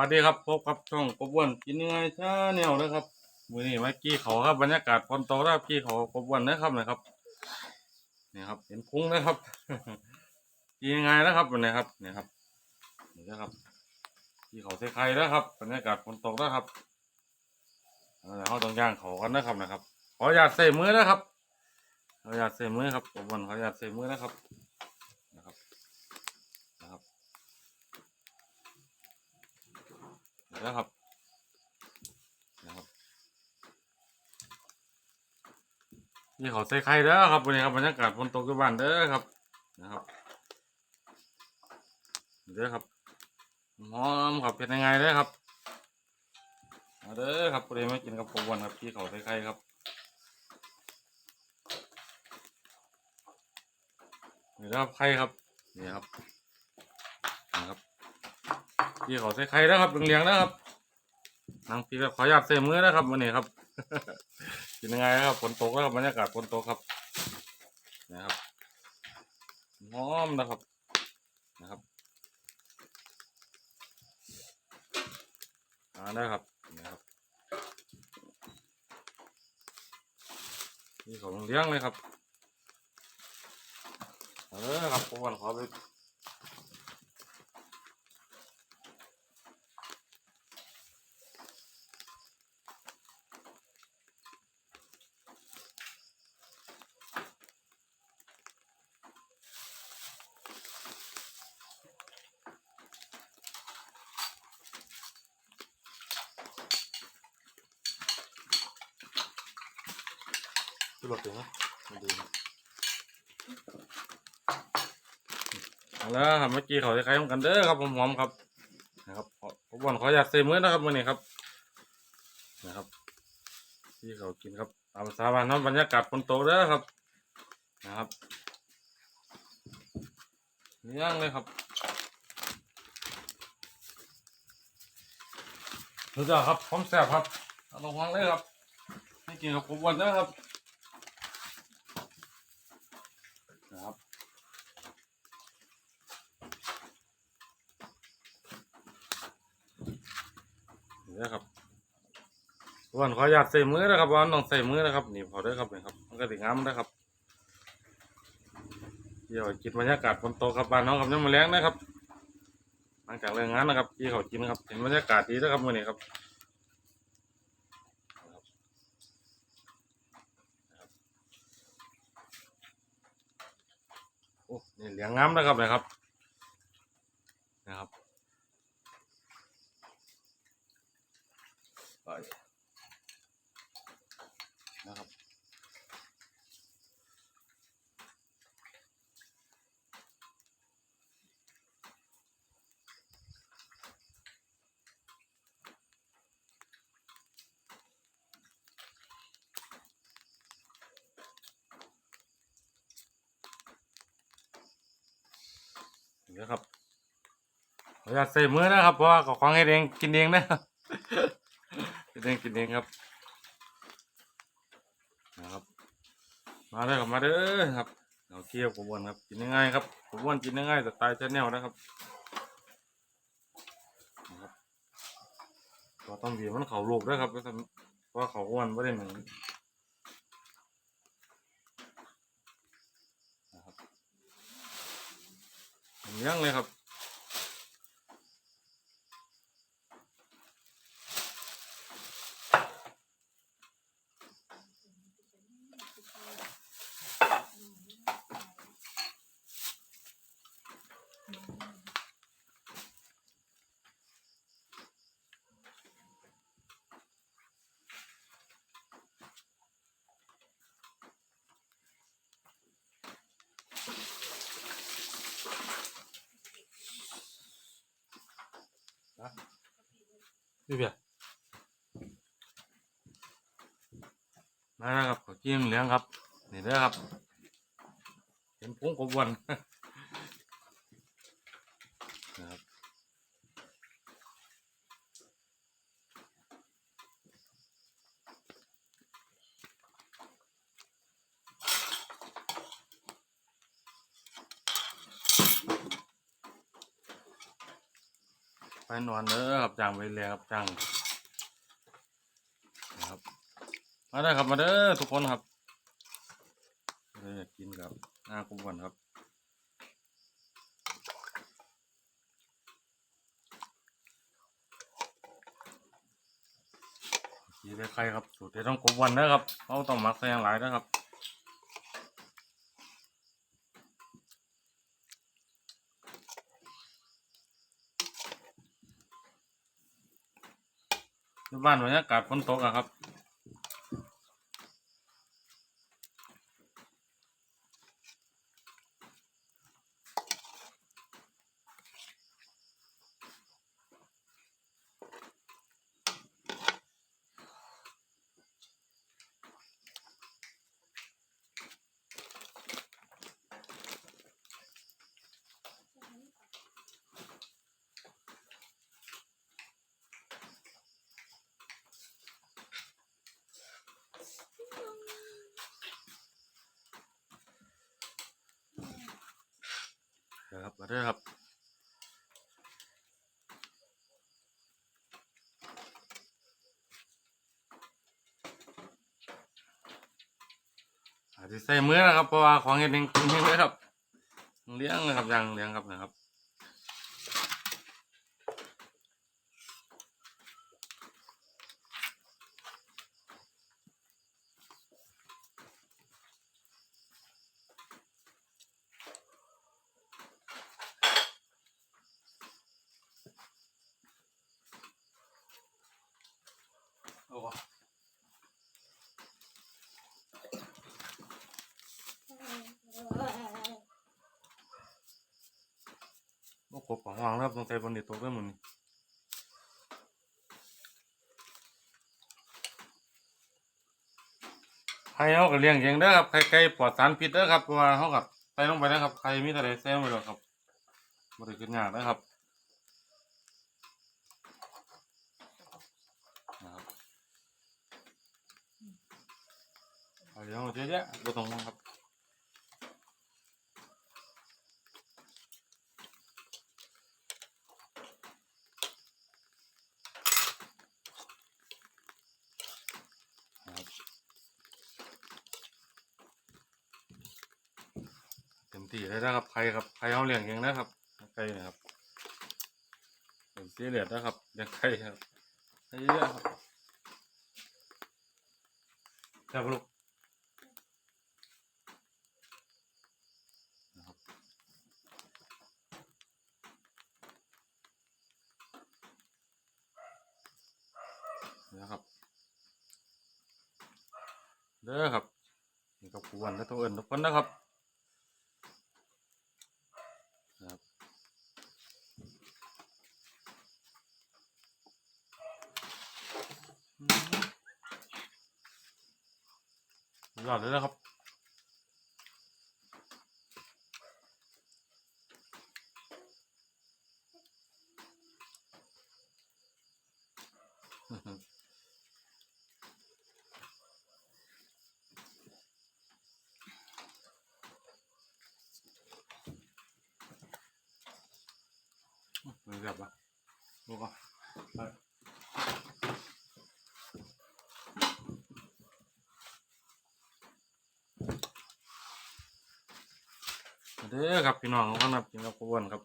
วัสดีครับพบกับช่องกบวนกินยังไงชาแนวนะครับมือนี้มากี้เขาครับบรรยากาศฝนตกแล้วกี้เขากบวนนะครับนะครับนี่ครับเห็นพุงนะครับกินยังไงนะครับวันนี้ครับนี่ครับนี่นะครับกี้เขาใส่ไข่แล้วครับบรรยากาศฝนตกแล้วครับเอาละเขาต้องย่างเขากันนะครับนะครับขออนุญาตใส่มือนะครับขออนุญาตใส่มือครับกบวนขออนุญาตใส่มือนะครับนะครับ นะครับ นะครับ นี่เขาใส่ไข่เด้อครับวันนี้ครับบรรยากาศฝนตกอยู่บ้านเด้อครับ นะครับเด้อครับหอมครับเป็นยังไงเด้อครับมาเด้อครับวันนี้มากินกับผมวันครับที่เขาใส่ไข่ครับนี่ครับไข่ครับนี่ครับนะครับ พี่เขาใส่ไข่นะครับเลี้ยงๆนะครับนางพี่ก็ขออนุญาตใส่มือนะครับวันนี้ครับกินยังไงครับฝนตกแล้วครับบรรยากาศฝนตกครับนะครับหอมนะครับนะครับอ่าได้ครับนะครับพี่เขาเลี้ยงเลยครับเอาเลยครับผมวันขอไป ดูหลบถึงนะมาดูนะเอาแล้วครับเมื่อกี้เขาจะคล้ายๆกันเด้อครับผมหอมๆครับนะครับผมวันขออยากใส่มือนะครับมื่อนี้ครับ นะครับ ที่เขากินครับตามสาบานน้ำบรรยากาศฝนโตกเด้อครับ นะครับเลี้ยงเลยครับรู้จักครับพร้อมแซ่บครับเอาลงวางเลยครับให้กินกับผมวันเด้อครับนะครับ นะครับวันขออนุญาตใส่มือนะครับวันต้องใส่มือนะครับนี่พอได้ครับนี่ครับมันก็ถึงามนะครับเดี๋ยวกินบรรยากาศบนโต๊ะครับบ้านน้องครับยังมาแล้งนะครับ หลังจากเลิกงานนะครับที่เขากินครับเห็นบรรยากาศดีนะครับมื่อนี้ครับโอ้นี่เหลียงงามนะครับนะครับนะครับ ไปนะครับเดี๋ยวครับขออนุญาตใส่มือนะครับ เพราะว่าของเองกินเองนะครับ กินเองกินเองครับนะครับ มาเลยครับมาเด้อครับเอาเที่ยวผมวนครับกินยังไงครับผมวนกินยังไงสไตล์ชาแนลนะครับนะครับก็ต้องบีบมันเขาลูกด้วยครับเพราะว่าเขาอ้วนไม่ได้หนึ่งนะครับเลี้ยงเลยครับ นี่เบียร์มาแล้วครับขอกินเลี้ยงครับ นี่เด้อครับ เห็นพงกบวัน ไปนอนเด้อครับจ้างไปเลยครับจ้างนะครับมาได้ครับมาเด้อทุกคนครับเราอยากกินกับหน้ากุ้งก่อนครับกีได้ใครครับสูตรที่ต้องกบวันนะครับเราต้องมักใส่อย่างไรนะครับ อยู่บ้านบรรยากาศฝนตกอะครับ ครับมาด้อครับอาจจะใส่มือนะครับเพราะว่าของเห็ดเองกินเองเลยครับ เลี้ยงนะครับยังเลี้ยงครับนะครับ โอ้โอ้กบของวางแล้วครับตรงใจบนนี้ตกได้หมดนี่ไข่เขาก็เลี้ยงเองเด้อครับไข่ไก่ปลอดสารพิษเด้อครับเพราะว่าเขากับใส่ลงไปนะครับไข่มีแต่ใดใส่ลงไปหรอกครับบริกินยากนะครับ เอาเลี้ยงเยอะแยะบ่ต้องห่วงครับเต็มที่เลยนะครับใครครับใครเอาเลี้ยงเองนะครับไก่นะครับเป็นสีเหลือดนะครับเลี้ยงไก่ครับเยอะครับครับลูกนะครับนะครับ เด้อครับนี่ก็ผู้วันและตัวอื่นทุกคนนะครับนะครับอืมสุดยอดเลยนะครับอือหือมือ แบบว่าลูก่อนเด้อครับพี่น้องทุกคนครับกินกับกวนครับ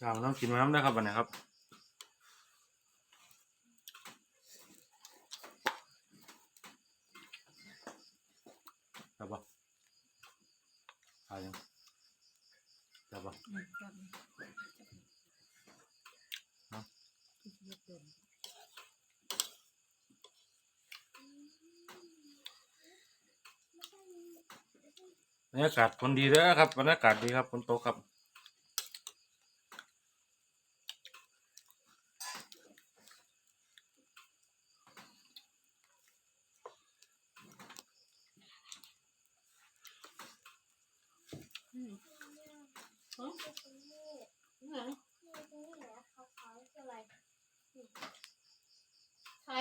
เราต้องกินน้ำได้ครับวันนี้ครับจับปะหายังจับปะฮะบรรยากาศคนดีเด้อครับบรรยากาศดีครับฝนตกครับ อืมฮะไหนไข่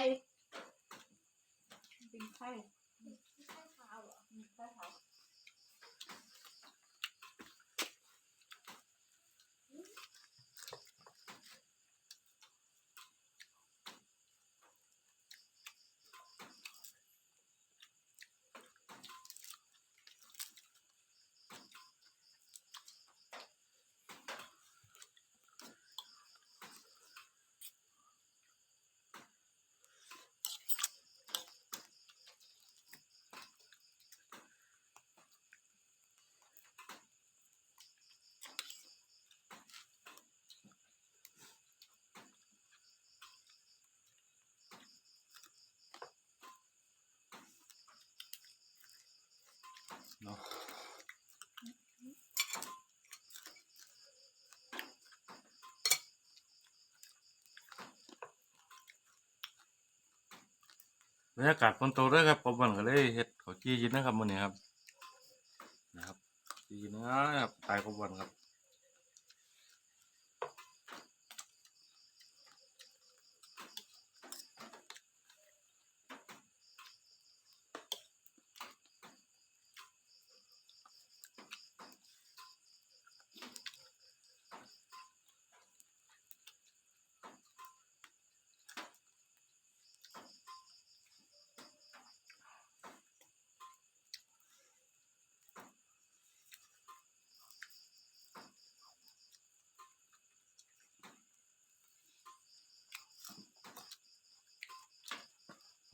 เป็นไข่ บรรยากาศฝนตกด้วยครับผมวันก็เลยเห็ดข้าวจี้ยินนะครับมื้อนี้ครับ นะครับจี้ยินนะครับตายกบวันครับ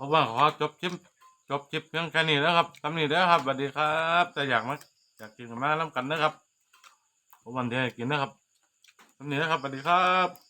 เพราะว่าขอจบคลิปจบคลิปเพียงแค่นี้นะครับทำนี้เด้อครับสวัสดีครับแต่อยากมาอยากกินกันมาล้ำกันนะครับผมวันเดียวให้กินนะครับทำนี้นะครับสวัสดีครับ